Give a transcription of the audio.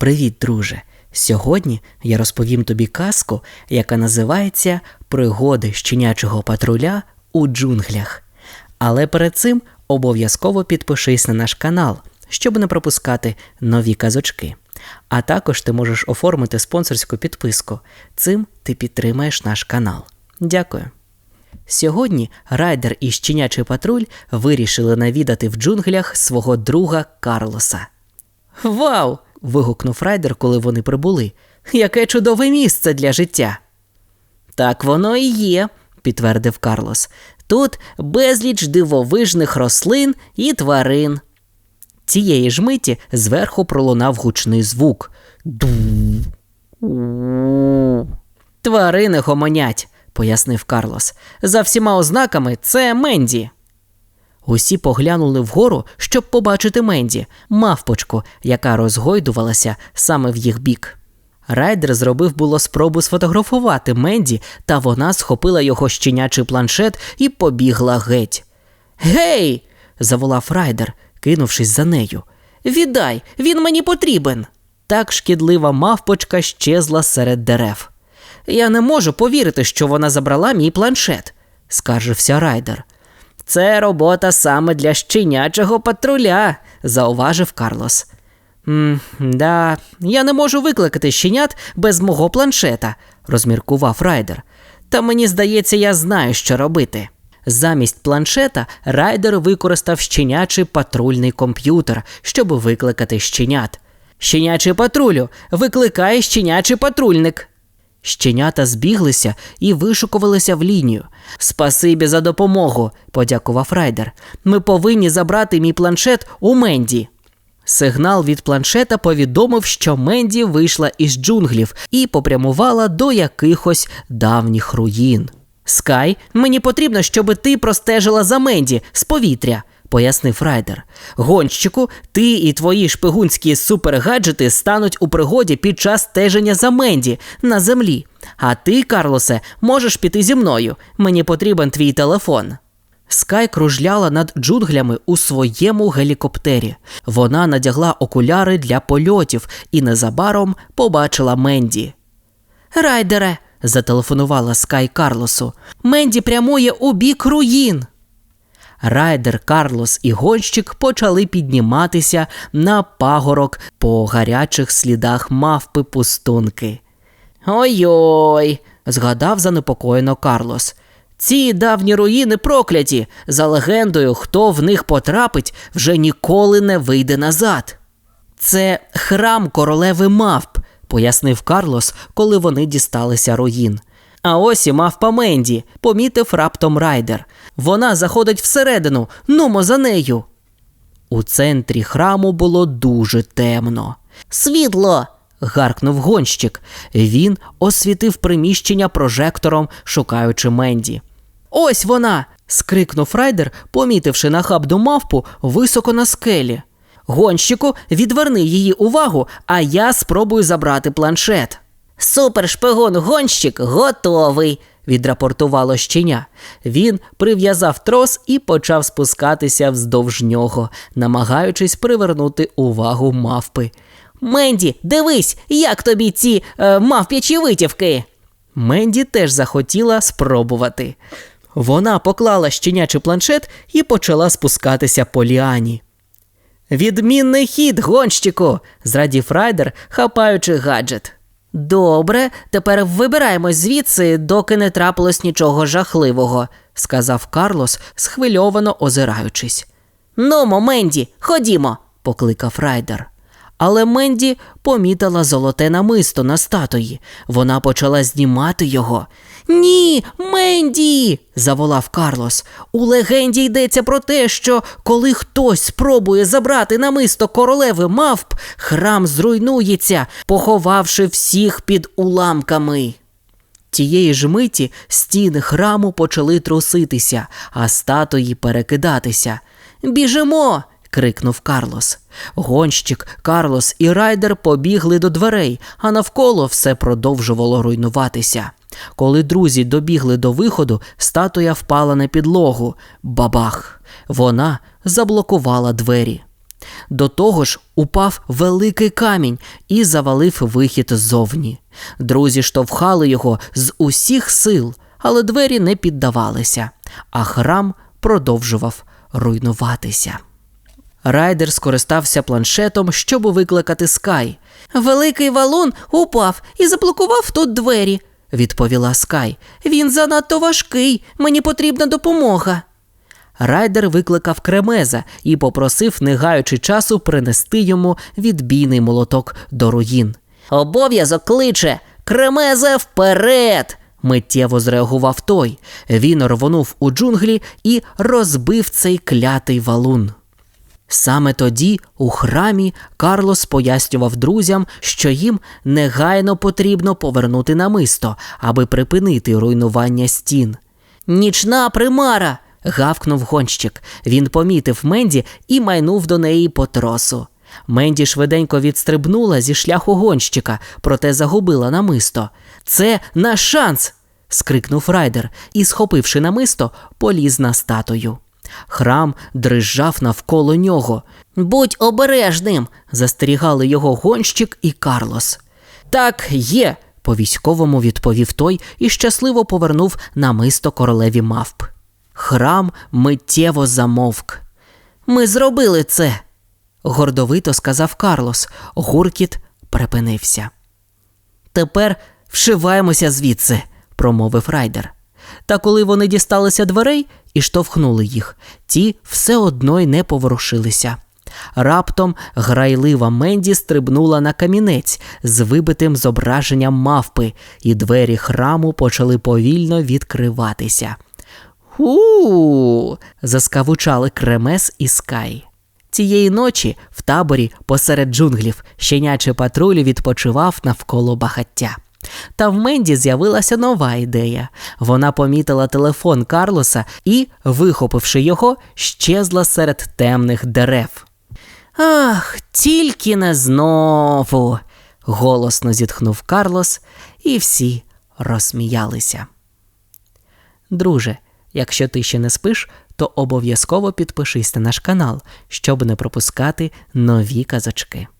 Привіт, друже! Сьогодні я розповім тобі казку, яка називається Пригоди щенячого патруля у джунглях. Але перед цим обов'язково підпишись на наш канал, щоб не пропускати нові казочки. А також ти можеш оформити спонсорську підписку. Цим ти підтримаєш наш канал. Дякую. Сьогодні Райдер і щенячий патруль вирішили навідати в джунглях свого друга Карлоса. Вау! Вигукнув Райдер, коли вони прибули. Яке чудове місце для життя. Так воно і є, підтвердив Карлос. Тут безліч дивовижних рослин і тварин. Цієї ж миті зверху пролунав гучний звук. Тварини гомонять, пояснив Карлос. За всіма ознаками це Менді. Усі поглянули вгору, щоб побачити Менді, мавпочку, яка розгойдувалася саме в їх бік. Райдер зробив було спробу сфотографувати Менді, та вона схопила його щенячий планшет і побігла геть. Гей! заволав Райдер, кинувшись за нею. Віддай, він мені потрібен. Так шкідлива мавпочка щезла серед дерев. Я не можу повірити, що вона забрала мій планшет, скаржився Райдер. Це робота саме для щенячого патруля, зауважив Карлос. «М, Да, я не можу викликати щенят без мого планшета, розміркував Райдер. Та мені здається, я знаю, що робити. Замість планшета Райдер використав щенячий патрульний комп'ютер, щоб викликати щенят. Щенячий патрулю, викликає щенячий патрульник. Щенята збіглися і вишукувалися в лінію. Спасибі за допомогу, подякував Райдер. Ми повинні забрати мій планшет у Менді. Сигнал від планшета повідомив, що Менді вийшла із джунглів і попрямувала до якихось давніх руїн. Скай, мені потрібно, щоб ти простежила за Менді з повітря, пояснив Райдер. Гонщику, ти і твої шпигунські супергаджети стануть у пригоді під час стеження за Менді на землі. А ти, Карлосе, можеш піти зі мною. Мені потрібен твій телефон. Скай кружляла над джунглями у своєму гелікоптері. Вона надягла окуляри для польотів і незабаром побачила Менді. Райдере, зателефонувала Скай Карлосу. Менді прямує у бік руїн. Райдер, Карлос і гонщик почали підніматися на пагорок по гарячих слідах мавпи пустунки. Ой-ой, згадав занепокоєно Карлос. Ці давні руїни прокляті. За легендою, хто в них потрапить, вже ніколи не вийде назад. Це храм королеви мавп, пояснив Карлос, коли вони дісталися руїн. А ось і мавпа Менді, помітив раптом райдер. Вона заходить всередину, нумо за нею. У центрі храму було дуже темно. Світло. гаркнув гонщик. Він освітив приміщення прожектором, шукаючи Менді. Ось вона. скрикнув райдер, помітивши нахабну мавпу високо на скелі. Гонщику, відверни її увагу, а я спробую забрати планшет. Супершпигун гонщик готовий, відрапортувало щеня. Він прив'язав трос і почав спускатися вздовж нього, намагаючись привернути увагу мавпи. Менді, дивись, як тобі ці е, мавп'ячі витівки. Менді теж захотіла спробувати. Вона поклала щенячий планшет і почала спускатися по ліані. Відмінний хід, гонщику, зрадів райдер, хапаючи гаджет. Добре, тепер вибираємось звідси, доки не трапилось нічого жахливого, сказав Карлос, схвильовано озираючись. Ну, Менді, ходімо, покликав райдер. Але Менді помітила золоте намисто на статуї. Вона почала знімати його. Ні, Менді. заволав Карлос. У легенді йдеться про те, що коли хтось спробує забрати намисто королеви мавп, храм зруйнується, поховавши всіх під уламками. Тієї ж миті стіни храму почали труситися, а статуї перекидатися. Біжимо крикнув Карлос. Гонщик, Карлос і райдер побігли до дверей, а навколо все продовжувало руйнуватися. Коли друзі добігли до виходу, статуя впала на підлогу. Бабах! Вона заблокувала двері. До того ж, упав великий камінь і завалив вихід ззовні. Друзі штовхали його з усіх сил, але двері не піддавалися, а храм продовжував руйнуватися. Райдер скористався планшетом, щоб викликати Скай. Великий валун упав і заблокував тут двері, відповіла Скай. Він занадто важкий, мені потрібна допомога. Райдер викликав кремеза і попросив, не гаючи часу, принести йому відбійний молоток до руїн. Обов'язок кличе Кремезе вперед. Миттєво зреагував той. Він рвонув у джунглі і розбив цей клятий валун. Саме тоді у храмі Карлос пояснював друзям, що їм негайно потрібно повернути намисто, аби припинити руйнування стін. Нічна примара. гавкнув гонщик. Він помітив Менді і майнув до неї по тросу. Менді швиденько відстрибнула зі шляху гонщика, проте загубила намисто. Це наш шанс. скрикнув райдер і, схопивши намисто, поліз на статую. Храм дрижав навколо нього. Будь обережним, застерігали його гонщик і Карлос. Так є, по військовому відповів той і щасливо повернув намисто королеві мавп. Храм миттєво замовк. Ми зробили це, гордовито сказав Карлос. Гуркіт припинився. Тепер вшиваємося звідси, промовив райдер. Та коли вони дісталися дверей і штовхнули їх, ті все одно й не поворушилися. Раптом грайлива Менді стрибнула на камінець з вибитим зображенням мавпи, і двері храму почали повільно відкриватися. У. заскавучали кремес і скай. Цієї ночі в таборі посеред джунглів щенячий патруль відпочивав навколо багаття. Та в Менді з'явилася нова ідея. Вона помітила телефон Карлоса і, вихопивши його, щезла серед темних дерев. Ах, тільки не знову. голосно зітхнув Карлос, і всі розсміялися. Друже, якщо ти ще не спиш, то обов'язково підпишись на наш канал, щоб не пропускати нові казочки.